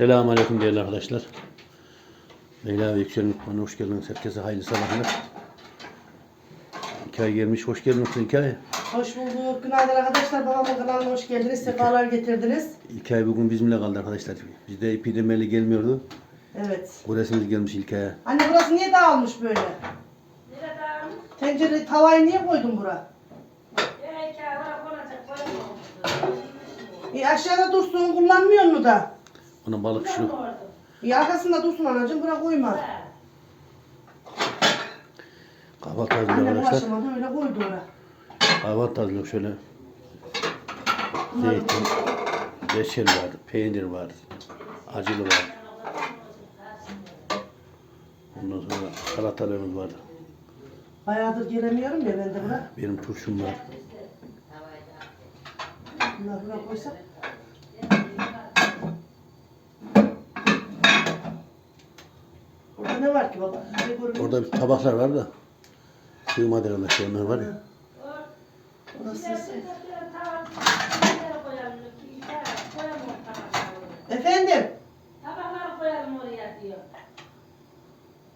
Selamun Aleyküm değerli arkadaşlar. Leyla ve Yüksel Mutfağı'na hoş geldiniz. Herkese hayırlı sabahlar. Hikaye gelmiş. Hoş geldiniz Hikaye. Hoş bulduk. Günaydın arkadaşlar. Babamın kanalına hoş geldiniz. Sefalar getirdiniz. Hikaye bugün bizimle kaldı arkadaşlar. Bizde epidemeli gelmiyordu. Evet. Kuresimiz gelmiş Hikaye. Anne burası niye dağılmış böyle? Tencere tavayı niye koydun bura? E aşağıda dursun kullanmıyor mu da? Ona balık şu. E arkasında dursun anacığım bura koyma. Kahvaltı hazırlıyor Anne arkadaşlar. aşamada öyle koydu oraya. Kahvaltı hazırlıyor şöyle. Zeytin, reçel var, peynir var, acılı var. Ondan sonra salatalarımız var. Bayağıdır gelemiyorum ya ben de bura. Benim turşum var. Bunları buraya koysak. Burada ne var ki baba? Ne? Orada bir tabaklar var da. Sığmadı herhalde şey onlar var ya. Orası Efendim? Tabakları koyalım oraya diyor.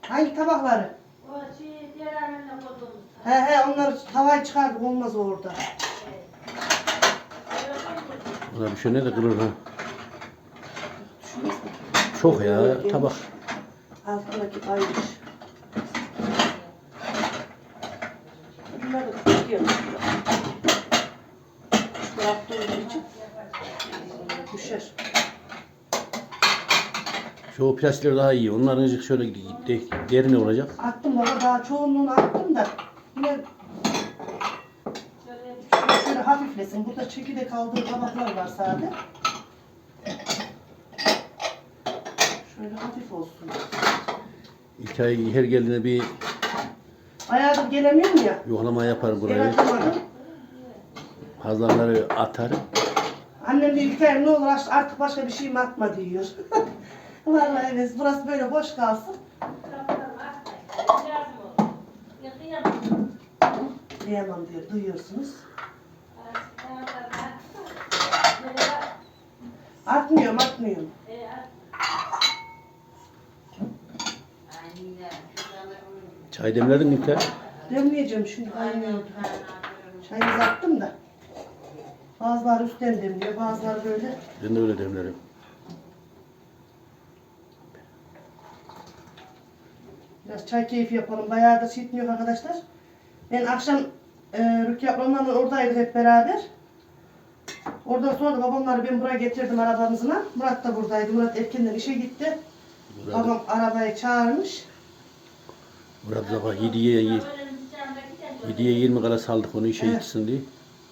Hangi tabakları? O şey diğer annemle koyduğumuz He he onları tavayı çıkardık olmaz o orada. Ona bir şey ne de kırır ha. Çok ya tabak. Altındaki kaymış. Bunları da tutuyorum. Olduğu için düşer. Şu plastikler daha iyi. Onların azıcık şöyle de, derin olacak. Attım baba daha çoğunluğunu attım da yine şöyle hafiflesin. Burada çekirdek aldığı tabaklar var sade. Şöyle hafif olsun. Hikaye her geldiğinde bir Bayağıdır gelemiyorum ya. yoklama yapar burayı. Gel atamadım. Hazırları atar. Annem diyor İlker ne olur aç- artık başka bir şey mi atma diyor. Vallahi evet burası böyle boş kalsın. Diyemem diyor duyuyorsunuz. Atmıyorum atmıyorum. Çay demledin mi Hikaye? Demleyeceğim şimdi kaynıyordu. Çayımızı attım da. Bazıları üstten demliyor bazıları böyle. Ben de öyle demlerim. Biraz çay keyfi yapalım. Bayağı da çitmiyor arkadaşlar. Ben akşam e, Rukiye ablamla oradaydık hep beraber. Oradan sonra da babamları ben buraya getirdim arabamızla. Murat da buradaydı. Murat erkenden işe gitti. Burada, Babam arabayı çağırmış. Burada sabah 7'ye 7'ye 20 kala saldık onu işe Evet. gitsin diye.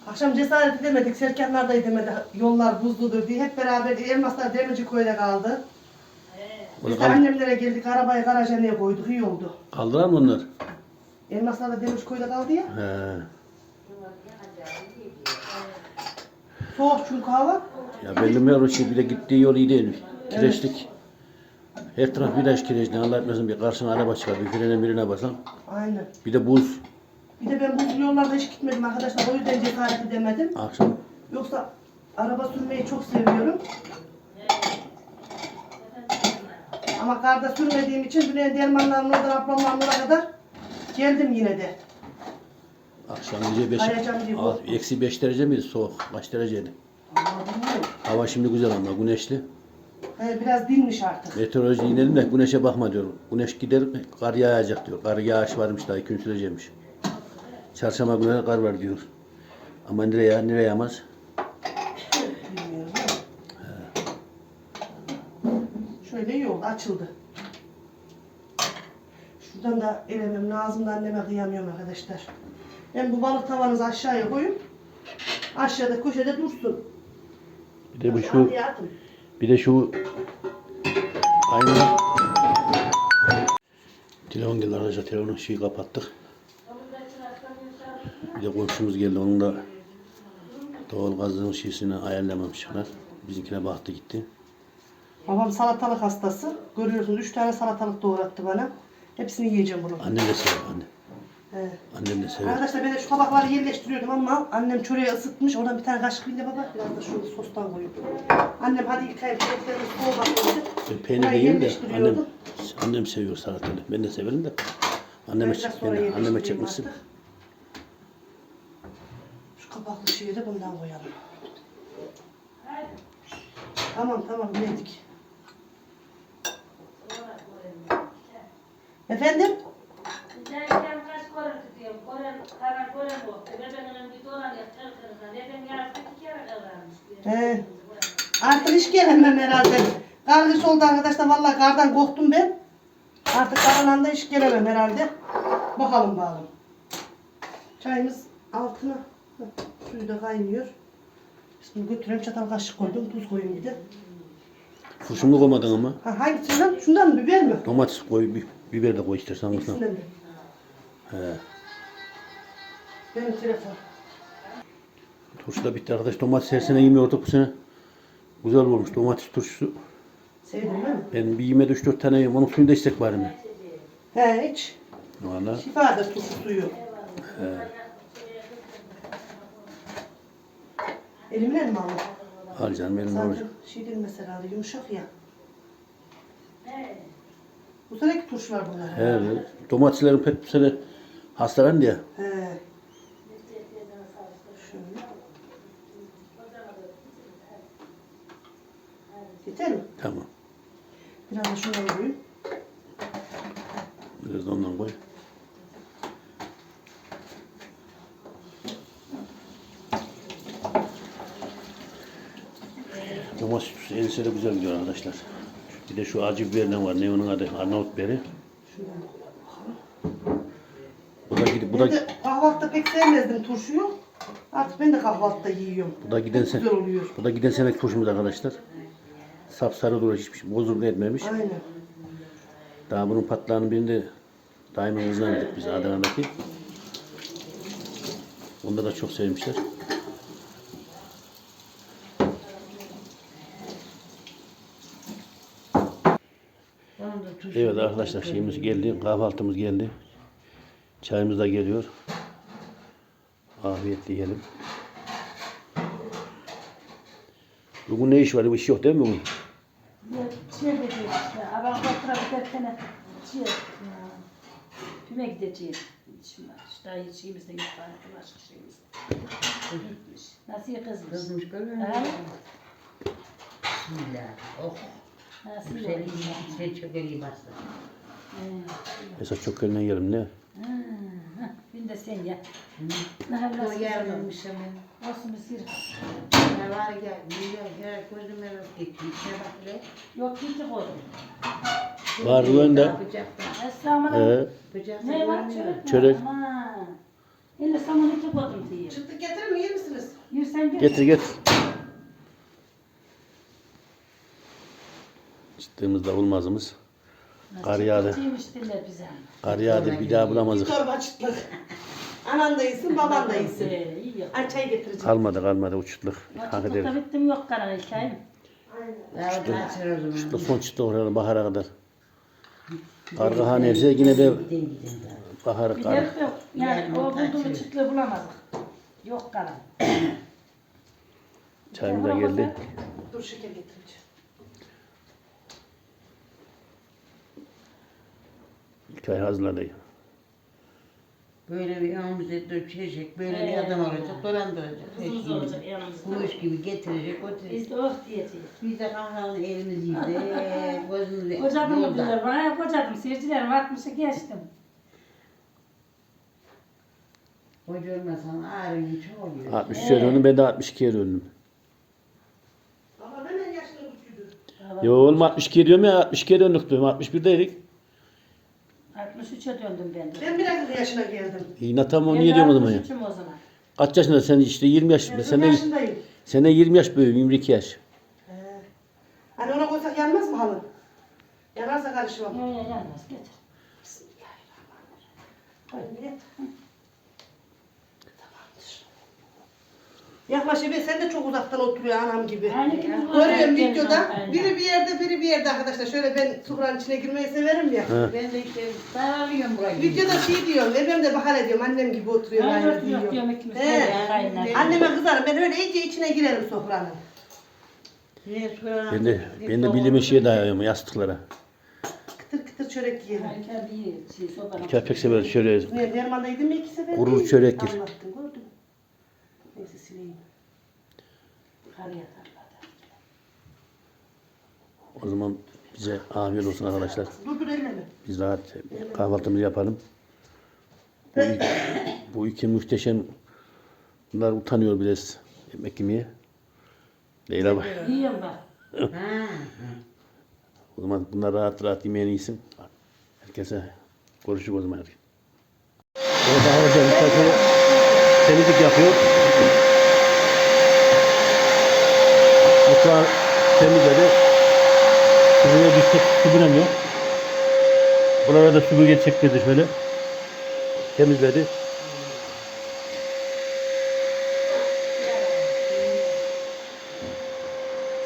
Akşam cesaret edemedik. Serkanlar da edemedi. Yollar buzludur diye. Hep beraber Elmaslar Demirci köyde kaldı. O Biz de kal- annemlere geldik. Arabayı garaja niye koyduk? İyi oldu. kaldılar mı onlar? Elmaslar da Demirci köyde kaldı ya. He. Soğuk çünkü hava. Ya belli mi o şey bir de gittiği yol iyi değil. Kireçlik. Her taraf viraj kireçli. Allah etmesin bir karşına araba çıkar. Bir frene birine basan. Aynen. Bir de buz. Bir de ben bu yollarda hiç gitmedim arkadaşlar. O yüzden cesaret edemedim. Akşam Yoksa araba sürmeyi çok seviyorum. Ama karda sürmediğim için Bülent Elmanların oradan ablamların oraya kadar geldim yine de. akşam gece 5 Kayacağım diye korktum. eksi 5 derece miydi soğuk? Kaç dereceydi? Ama bilmiyorum. Hava şimdi güzel ama güneşli. He, biraz dinmiş artık. Meteoroloji inelim de güneşe bakma diyor. Güneş gider kar yağacak diyor. Kar yağış varmış daha iki gün sürecekmiş. Çarşamba günü kar var diyor. Ama nereye yağar nereye yağmaz? Bilmiyorum. Şöyle iyi oldu açıldı. Şuradan da elemem lazım da anneme kıyamıyorum arkadaşlar. Ben bu balık tavanızı aşağıya koyayım. Aşağıda köşede dursun. Bir de bu şu atın. Bir de şu aynı telefon geldi arkadaşlar telefonu şeyi kapattık. Bir de komşumuz geldi onun da doğal gazın şeysini ayarlamamışlar. Bizimkine baktı gitti. Babam salatalık hastası. Görüyorsunuz üç tane salatalık doğrattı bana. Hepsini yiyeceğim bunu. Annem de sever anne. He. Annem de sever. Arkadaşlar ben de şu tabakları yerleştiriyordum ama annem çöreği ısıtmış. Oradan bir tane kaşık bile baba. Biraz da şu sostan koyup. Annem hadi yıkayıp çöreklerini soğumak dedi. Ben peynir yiyeyim de annem, annem seviyor salatalı. Ben de severim de. Anneme, çek, ben, anneme çekmişsin. artık. Şu kapaklı şeyi de bundan koyalım. Tamam tamam yedik. Efendim? He. Artık hiç gelemem herhalde. Kargış oldu arkadaşlar. Vallahi kardan korktum ben. Artık karananda hiç gelemem herhalde. Bakalım bakalım. Çayımız altına. Suyu da kaynıyor. Şimdi götürüyorum çatal kaşık koydum. Tuz koyayım bir de. Kurşunlu koymadın ama. Ha, hangisinden? Şundan mı? Biber mi? Domates koy, bi- biber de koy istersen. İkisinden mi? He. Benim telefon. Turşu da bitti arkadaş. Domates her sene yemiyorduk bu sene. Güzel olmuş domates turşusu. Sevdin değil mi? Ben bir yeme 3-4 tane yiyorum. Onun suyunu da içsek bari mi? He hiç. Valla. Şifadır tuzlu suyu. Elimle mi aldın? Al canım Zaten olacak. şey değil mesela yumuşak ya. Bu seneki turşular bunlar. He, domateslerin pek bu sene hastalandı ya. He. Şöyle. Yeter mi? Tamam. Biraz da şundan koyayım. Biraz da ondan koy. Domates ense de güzel gidiyor arkadaşlar. Bir de şu acı biberinden var. Ne onun adı? Arnavut biberi. Bu da gidip bu Ben da de kahvaltıda pek sevmezdim turşuyu. Artık ben de kahvaltıda yiyorum. bu da giden sen. güzel oluyor. Bu da giden senek turşumuz arkadaşlar. Sapsarı duruyor hiçbir bozulma etmemiş. Aynen. Daha bunun patlağının birinde daima hızlandık biz Adana'daki. Onda da çok sevmişler. Evet arkadaşlar şeyimiz geldi. Kahvaltımız geldi. Çayımız da geliyor. Afiyetle yiyelim. Bugün ne iş var? Bir şey yok değil mi bugün? Şey dedi işte, otura bir tane şey, Füme gideceğim. İşim var. İşte daha hiç şeyimizde yok. Bana bulaşık şeyimiz. Gitmiş. Nasıl kızmış? Kızmış görüyor musun? Bismillah. Oh. Nasıl Güzel olmuş? iyi. Sen çok iyi bastın. Esas çok elinden yiyelim ne? Ben de sen ya. Ne O nasıl gelmemiş ama. Olsun bir. Ne var ya? Dünya her gözüme bak gitti. İçine bak le. Yok gitti koydum. Var önde. Bıçakta ne var çörek? Çörek. Elle saman iki koydum diye. Çıktık getirir mi? Yer misiniz? Yürsen gel. getir getir. Çıktığımızda bulmazımız. Kar yağdı. Çiğmiş diller bize. Kar yağdı bir daha Bir bulamazdık. torba çıtlık. Anan da iyisin, baban da iyisin. Ee, iyi yok. Ay çay getireceğim. Kalmadı kalmadı uçutluk. Hak Açıklıkta ederiz. bittim yok karan hikayem. Açar o zaman. İşte son çıktı oraya bahara kadar. Kargahane evse yine de Gidin gidin daha. bahar Bir kar. de yok. Yani o bulduğu kaçıyor. çıtlığı bulamadık. Yok karan. Çayım da geldi. Dur şeker getireceğim. Çay hazırladı. Böyle bir önümüze dökecek, böyle bir Ee, adam olacak, dolandıracak. Kızımız olacak yanımızda. Kuş gibi getirecek. Biz de oh diyeceğiz. Biz de kahranın elimiz yiydi, gözümüz Kocadım mı yolda. diyorlar bana kocadım. Seyircilerim 60'ı geçtim. Koca olmasan ağrın çok oluyor. 60 kere döndüm ben de 62 kere döndüm. Baba hemen yaşını küçüldü. Yo oğlum 62 diyorum ya 62 döndük diyorum 61'deydik. 63'e döndüm ben de. Ben biraz da yaşına geldim. Yine tam onu Ben de diyorum o zaman ya. 63'üm o zaman. Kaç yaşında sen işte 20 yaş. Ben Sen de, yaşındayım. sen de 20 yaş büyüğüm 22 yaş. He. Hani ona koysak yanmaz mı halı? Yanarsa karışmam. Yok yok yanmaz getir. Hadi git. Tamamdır. Yaklaş ebe sen de çok uzaktan oturuyor anam gibi. Aynı gibi bu Görüyorum arada videoda. aynen. Biri bir yerde biri bir yerde arkadaşlar. Şöyle ben sufranın içine girmeyi severim ya. Ha. Ben de işte daralıyorum burayı. Videoda şey diyorum. Ebem de bahar ediyorum. Annem gibi oturuyor. Aynı aynı oturuyor diyorum ikimiz. He. kayınlar. Anneme kızarım. Ben öyle iyice içine girerim sofranın. Ben de, ben de bildiğim şeye dayıyorum yastıklara. Kıtır kıtır çörek yiyelim. İlker bir şey sobanın. İlker pek sever şöyle Ne Derman'da yedim mi iki sefer? Gurur çörek gir. Anlattım gördün mü? O zaman bize afiyet olsun arkadaşlar. Dur dur elleme. Biz rahat kahvaltımızı yapalım. Bu, iki, bu iki muhteşem bunlar utanıyor biraz yemek yemeye. Leyla bak. Yiyorum bak. Ha. O zaman bunlar rahat rahat yemeğini yesin. Herkese konuşuruz o zaman. Evet arkadaşlar Mustafa temizlik yapıyor. Mutfağı temizledi. Buraya düşecek süpürem yok. Buralara da süpürge çektirdi şöyle. Temizledi.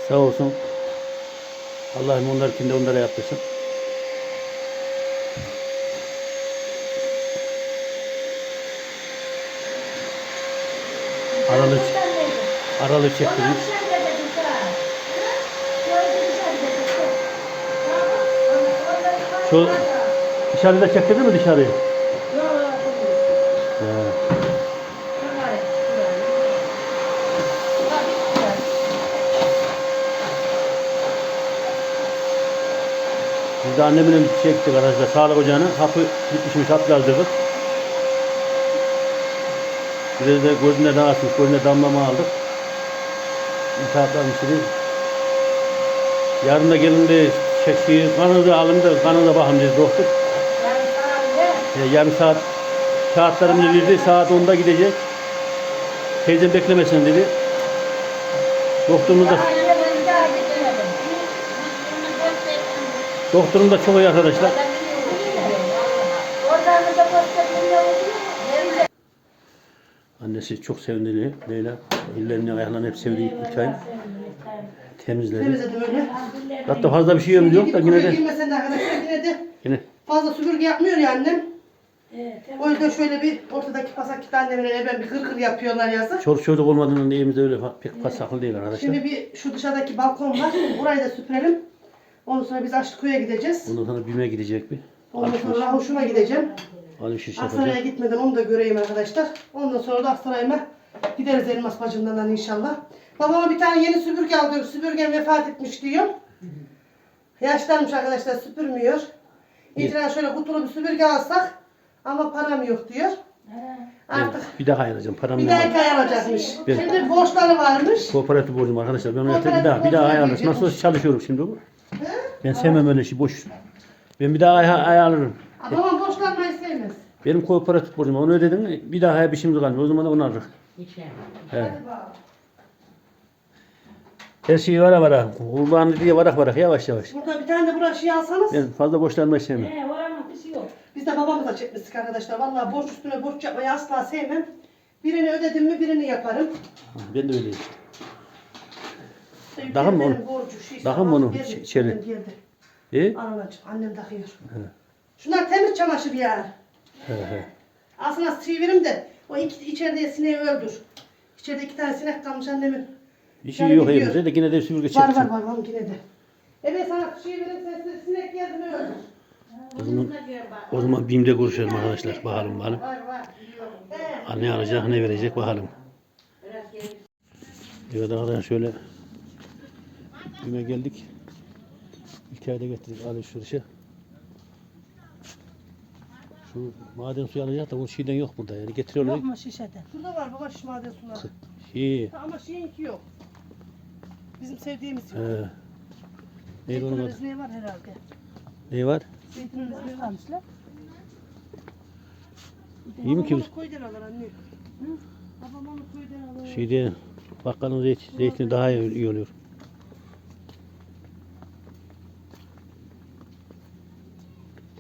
Sağ olsun. Allah'ım onlarkinde onlara yaptırsın. Aralık, aralık çektiriyor. Şu dışarıda çektirdin mi dışarıyı? He. Biz de annemle çektik arkadaşlar sağlık ocağına. Hapı bitmişmiş hap yazdırdık. Biraz da gözüne rahatsız, gözüne damlama aldık. İltihaplanmış dedi. Yarın da gelin de çektiği kanı da alın da kanı da bakın dedi doktor. E, yarım saat saatlerimizi verdi. Saat 10'da gidecek. Teyzem beklemesin dedi. Doktorumuz da doktorum da çok iyi arkadaşlar. Annesi çok sevindi Leyla. Ellerini ayaklarını hep sevdi İlkay'ın. Temizledi. Temizledim öyle. Hatta fazla bir şey yok yok da yine de Girmesen de arkadaşlar yine de yine fazla süpürge yapmıyor ya annem. O yüzden şöyle bir ortadaki pasakit annemle ben bir kır kır yapıyorlar yazı. çoluk çocuk olmadığının evimizde öyle fa- pek pasaklı değil arkadaşlar. Şimdi bir şu dışarıdaki balkon var. Burayı da süpürelim. Ondan sonra biz Açlıköy'e gideceğiz. Ondan sonra BİM'e gidecek bir. Ondan sonra Rahuş'uma gideceğim. Alışveriş Aksaray'a yapacak. gitmeden onu da göreyim arkadaşlar. Ondan sonra da Aksaray'ıma gideriz Elmas bacımdan inşallah. Babama bir tane yeni süpürge alıyor. Süpürgem vefat etmiş diyor. Yaşlanmış arkadaşlar süpürmüyor. İtiraz şöyle kutulu bir süpürge alsak ama param yok diyor. Artık Evet, bir daha ayarlayacağım. Param bir ne daha var? alacakmış. Evet. Şimdi borçları varmış. Kooperatif borcum arkadaşlar. Ben yapayım, bir Kooperatif daha bir daha borcuna girecek. Nasıl olsa çalışıyorum şimdi bu. Ben sevmem öyle şey boş. Ben bir daha ay- ayarlarım. Babam borçlanmayı sevmez. Benim kooperatif borcum onu ödedim mi bir daha bir şeyimiz kalmıyor. O zaman da onu alırız. He. Hadi bakalım. Her şeyi vara vara. Kurbanı diye varak varak yavaş yavaş. Burada bir tane de buraya şey alsanız. Ben fazla borçlanmayı sevmem. He, oranın bir şey yok. Biz de babamıza çekmiştik arkadaşlar. Vallahi borç üstüne borç yapmayı asla sevmem. Birini ödedim mi birini yaparım. Ben de öyleyim işte. Daha mı benim onu- Borcu, şey, daha mı onu geldi, içeri? Geldi. İyi? Anacığım annem takıyor. Şunlar temiz çamaşır ya. Aslında çevirim de o iki, içeride sineği öldür. İçeride iki tane sinek kalmış annemin. Bir şey Yani yok gidiyor. evimizde de yine de süpürge Var çektim. var var var yine de. Evet sana verim sen sinek geldi mi öldür. O zaman, o zaman BİM'de görüşelim arkadaşlar. Bakalım bakalım. Var var. Ne alacak ne verecek bakalım. Evet arkadaşlar şöyle BİM'e geldik. İlk ayda getirdik alışverişe. Şu maden suyu alacak da o şeyden yok burada yani getiriyorlar. Yok mu şişede? Şurada var baba şu maden suları. Şey, Ama şeyinki yok. Bizim sevdiğimiz yok. he. Neydi onun adı? Zeytin var herhalde. Ne var? Zeytin rezmeyi var. Almışlar. İyi mi ki? Babam onu köyden alır anne. Hı? Babam onu köyden alır. Şeyde bakkalın zeyt, zeytini daha iyi, iyi oluyor.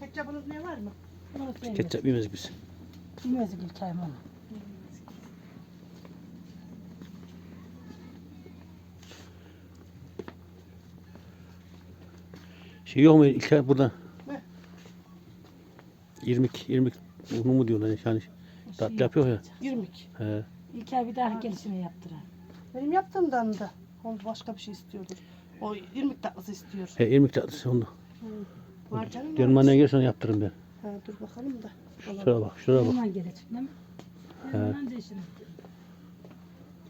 Ketçapınız ne var mı? Onu sevmez. Ketçap yemezdik biz. Bilmez İlker onu. Şey yok mu İlker burada? Ne? İrmik, irmik unu mu diyorlar yani tatlı yapıyor ya. İrmik. He. İlker bir daha gelişini yaptıran. Benim yaptığımdan da. Onu başka bir şey istiyordur. O irmik tatlısı istiyor. He irmik tatlısı onu. Var canım. Var. annene gelirsen yaptırırım ben. Ha, dur bakalım da. Şuraya bak şuraya bak. Hemen gelecek değil mi? Hemen de işini bitirdim.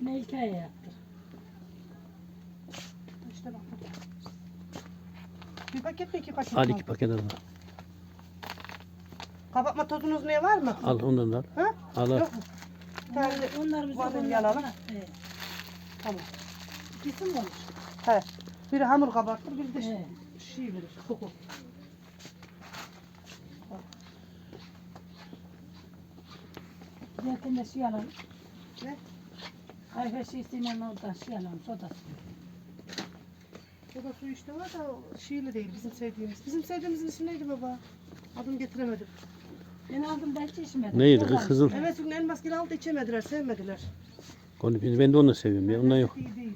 Ne hikaye yaptır. İşte bak burada. Bir paket mi iki paket mi? Al iki paket al. Kapatma tozunuz ne var mı? Al ondan da al. Ha? Al al. Yok mu? Ben de Onlar bize vanilya alalım. He. Tamam. İkisi mi olmuş? He. Biri hamur kabartır, biri de He. şey verir, koku. Zaten de şey alalım. Ne? Kahve şişesiyle oradan şey alalım. Soda. Soda suyu işte var da şeyli değil bizim sevdiğimiz. Bizim sevdiğimizin ismi neydi baba? Adını getiremedim. Ben aldım da hiç içmedim. Neydi kız kızıl? Evet çünkü elmas gibi aldı içemediler, sevmediler. Onu, ben de onu seviyorum ya. Ondan yok. İyi değil.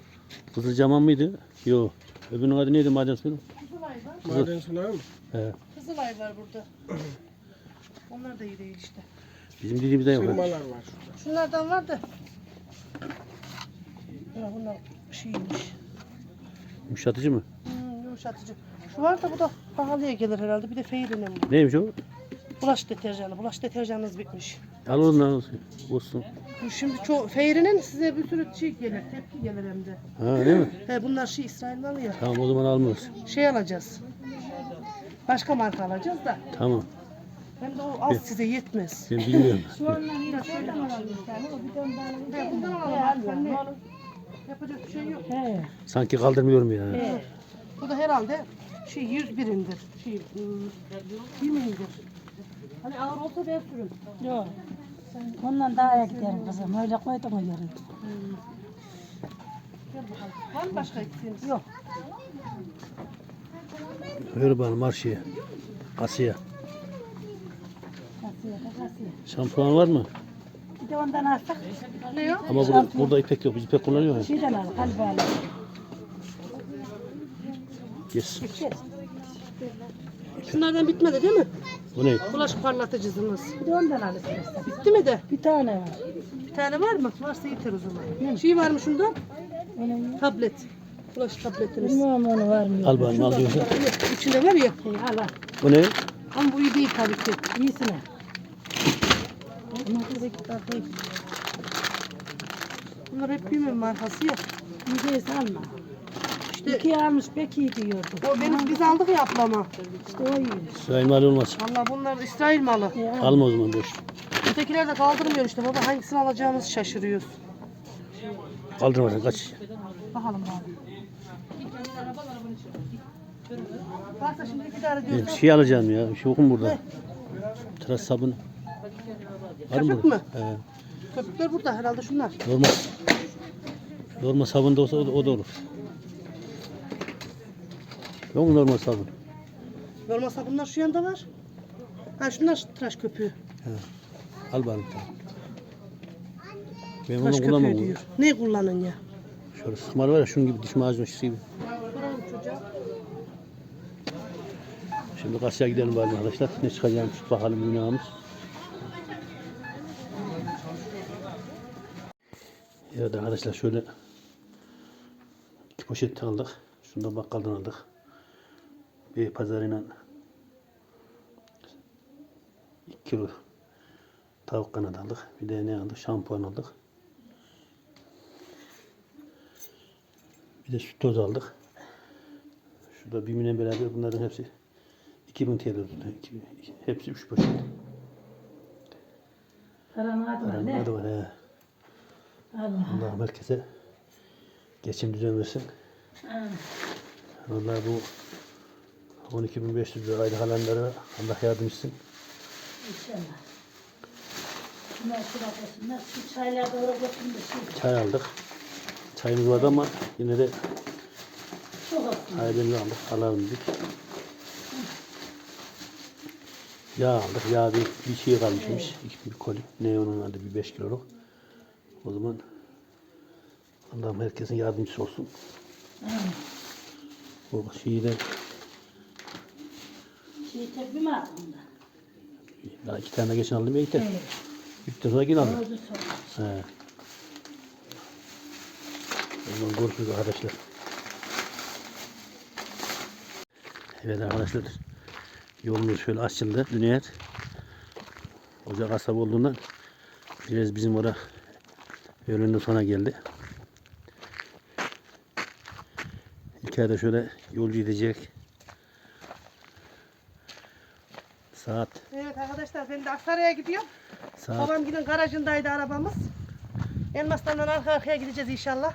Kızıl caman mıydı? Yok. Öbürünün adı neydi maden suyu? Kızılay var. Maden suları mı? He. Kızılay var burada. Onlar da iyi değil işte. Bizim dediğimizde yok. ha. Sırmalar var şurada. Şunlardan var da. Ya bunlar şeymiş. Yumuşatıcı mı? Hmm, yumuşatıcı. Şu var da bu da pahalıya gelir herhalde. Bir de feyrinin bu. Neymiş o? Bulaş deterjanı. Bulaş deterjanınız bitmiş. Al ondan olsun. olsun. Bu Şimdi çok feyrinin size bir sürü şey gelir. Tepki gelir hem de. Ha değil mi? He, bunlar şey İsrail malı ya. Tamam o zaman almıyoruz. Şey alacağız. Başka marka alacağız da. Tamam. Hem de o az size yetmez. Ben bilmiyorum. Şu. Sen ne? Yapacak bir şey yok. He. Sanki kaldırmıyorum ya. He. Bu da herhalde şey 101'indir. Şey, ıı, yemindir. Hani ağır olsa ben sürün. Yok. Ondan daha iyi giderim kızım. Öyle koydum o yeri. Gel bakalım. Var mı başka isteğiniz? Yok. Ver bana marşıya. Asiye. Şampuan var mı? Bir de ondan alsak Ne yok? Ama burada, burada ipek yok. Biz ipek kullanıyor ya. şeyden al. Kalbi al. Yes. Şunlardan bitmedi değil mi? Bu ne? Bulaşık parlatıcısınız. Bir de ondan al istersen. Bitti mi de? Bir tane var. Bir tane var mı? Varsa yeter o zaman. Şey var mı şunda? Tablet. Bulaşık tabletiniz. bilmiyorum onu var mı? Al bana al diyorsa. Yok, İçinde var ya. Al al. Bu ne? Ama bu iyi değil tabii ki. İyisine. Buradaki tablet. Bunlar hep bilmem markası ya. İyiyse alma. İşte İki almış pek iyi diyordu. o benim biz aldık ya ablama. İşte o iyi. Mal olmaz. Valla bunlar İsrail malı. Al. Alma o zaman boş. Ötekiler de kaldırmıyor işte baba hangisini alacağımızı şaşırıyoruz. Kaldırmasın kaç. Bakalım bari. Varsa şimdi idare ediyorsan. şey alacağım ya. Bir şey yokum burada. Tıraş sabunu. Köpük mü? He. Köpükler burada herhalde şunlar. Normal. Normal sabun da olsa o da, o da olur. Yok mu normal sabun? Normal sabunlar şu yanda var. Ha şunlar tıraş köpüğü. Al bari bir tane. Ben Tıraş bunu kullanmam. köpüğü diyor. Ne kullanın ya? Şöyle sıkmalar var ya şunun gibi diş macunu şişi gibi. Şimdi kasaya gidelim bari arkadaşlar. Ne çıkacağını tut bakalım günahımız. Evet arkadaşlar şöyle iki poşet aldık. Şunu da bakkaldan aldık. Bir pazarıyla 2 kilo tavuk kanat aldık. Bir de ne aldık? Şampuan aldık. Bir de süt toz aldık. Şurada BİM'le beraber bunların hepsi 2000 TL tuttu. Hepsi 3 poşet. Paranın adı var ne? Hadi var he. Allah. Allah'ım herkese geçim düzen versin. Vallahi bu 12.500 lira aylık alanlara Allah yardım etsin. İnşallah. Şu çaylar doğru şey. Çay aldık. Çayımız vardı ama yine de Çok olsun. Aldık. Alalım dedik. Yağ aldık. Yağ bir, bir şey kalmışmış. İki bir koli. Ne onun adı bir 5 kiloluk. O zaman Allah'ım herkesin yardımcısı olsun. O şeyden Şey tepki mi aldın da? daha iki tane geçen aldım ya yeter. Evet. Bittikten sonra yine aldım. Doğru sor. He. O zaman görüşürüz arkadaşlar. Evet arkadaşlar. Yolumuz şöyle açıldı. Dünya Ocak kasabı olduğundan biraz bizim oraya öğlenden sonra geldi. Ayda şöyle yolcu gidecek. Saat Evet arkadaşlar ben de Aksaray'a gidiyorum. saat Babam gidin garajındaydı arabamız. Elmas'tan arka arkaya gideceğiz inşallah.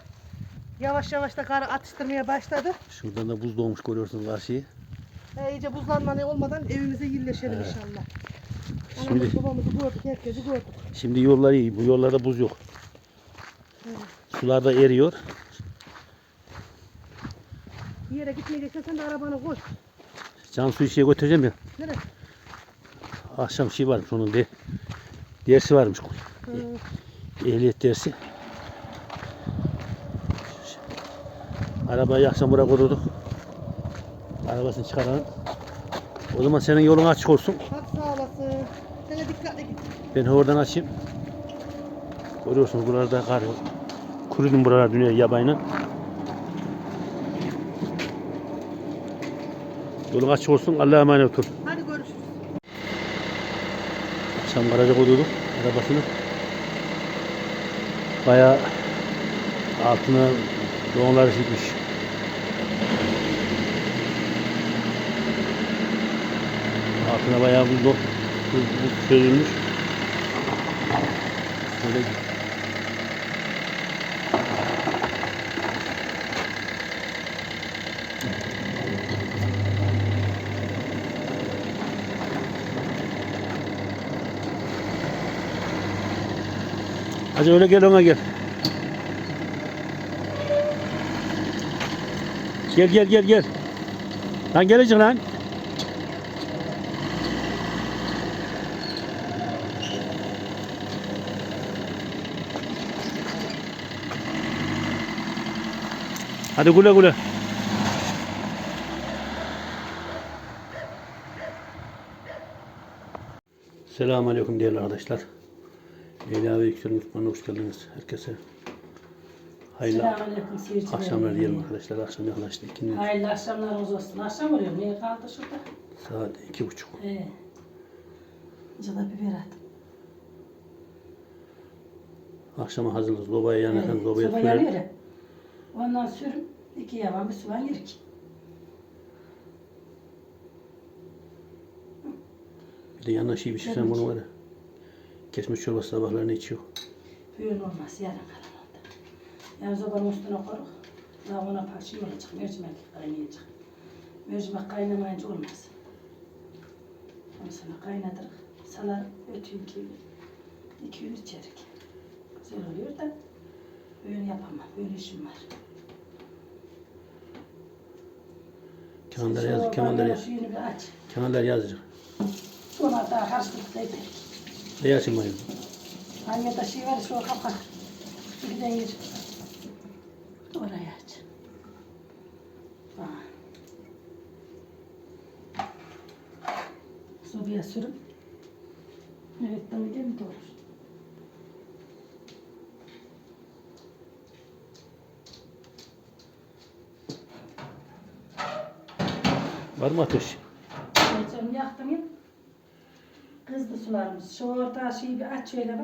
Yavaş yavaş da karı atıştırmaya başladı. şuradan da buz doğmuş görüyorsunuz karşıyı. E, iyice buzlanma ne olmadan evimize yerleşelim inşallah. Şimdi Anamız babamızı gördük, herkesi gördük. şimdi yollar iyi. Bu yollarda buz yok. Sular da eriyor. Bir yere gitmeyeceksen sen de arabanı koy. Cansu işe götüreceğim ya. Nereye? Akşam şey varmış onun de dersi varmış. Hı. Ehliyet dersi. Arabayı akşam buraya koyduk. Arabasını çıkaralım. O zaman senin yolun açık olsun. Hadi sağ olasın. Sen de dikkatli git. Ben oradan açayım. Görüyorsunuz buralarda kar yok. Kurudum buralar dünya yabayla. Yolun açık olsun. Allah'a emanet ol. Hadi görüşürüz. Akşam garaja koyduk arabasını. Bayağı altına doğumlar gitmiş. Altına bayağı buz, buz, buz çözülmüş. Şöyle Hadi öyle gel ona gel. Gel gel gel gel. Lan gelecek lan. Hadi güle güle. Selamun Aleyküm değerli arkadaşlar. Leyla ve Yüksel Mutfağı'na hoş geldiniz. Herkese hayırlı Selamünaleyküm seyirciler. akşamlar diyelim arkadaşlar. Akşam yaklaştı. İkindi Hayırlı akşamlarınız olsun. Akşam oluyor. Niye kaldı şurada? saat iki buçuk. Ee. Cada biber at. Akşama hazırız. Babaya yanarken Ee, babaya soba yanıyor ya. Ondan sürüm. iki yavan bir soğan yerik. Bir de yanına şey bir şey sen bunu var ya. Kesmiş çorbası sabahlarını içiyor. Büyün olmaz yarın karanlıkta. Yani sobanın üstüne koruk. Daha ona parçayı olacak. Mercimek kaynayacak. Mercimek kaynamayınca olmaz. Ondan sonra kaynatır. Salar ötüyüm ki iki yüz içerik. Güzel oluyor da büyün yapamam. Böyle işim var. Kemal'ler Şu yaz, bardağın yaz. Kemal'ler yazacak. Karıştırıp da yeter. Ne yazayım bayım? Anne da şey var şu kapak. Bir de yer. Oraya aç. Sobaya sürüp. Evet değil mi doğru? Var mı ateş? Orta şeyi bir aç şöyle bak.